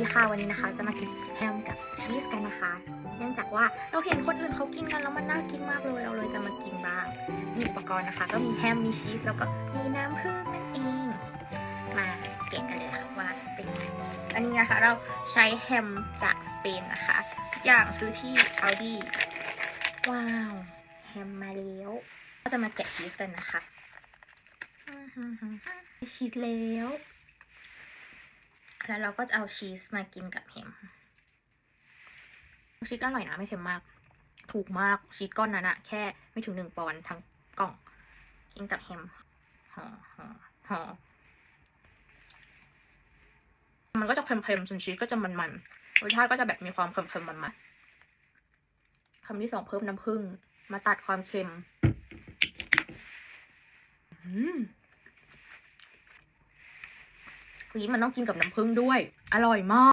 ดีค่ะวันนี้นะคะ จะมากินแฮมกับชีสกันนะคะ เนื่องจากว่าเราเห็นคนอื่นเขากินกันแล้วมันน่ากินมากเลยเราเลยจะมากินบ้างนี่อุปกรณ์นะคะ ก็มีแฮมมีชีสแล้วก็มีน้ำผึ้งนั่นเอง มาแกะกันเลยค่ะว่าเป็นยังไงอันนี้นะคะเราใช้แฮมจากสเปนนะคะทุกอย่างซื้อที่อัลดีว้าวแฮมมาแล้วก็จะมาแกะชีสกันนะคะชีสแล้ว แล้วเราก็จะเอาชีสมากินกับแฮมชีสอร่อยนะไม่เค็มมาก ถูกมากชีสก้อนนั้นอะแค่ไม่ถึงหนึ่งปอนด์ทั้งกล่อง กินกับแฮมห่อห่อห่อมันก็จะเค็มๆส่วนชีสก็จะมันๆรสชาติก็จะแบบมีความเค็มๆมันๆคำที่สองเพิ่มน้ำผึ้งมาตัดความเค็ม อืม คือมันต้องกินกับน้ำผึ้งด้วย อร่อยมาก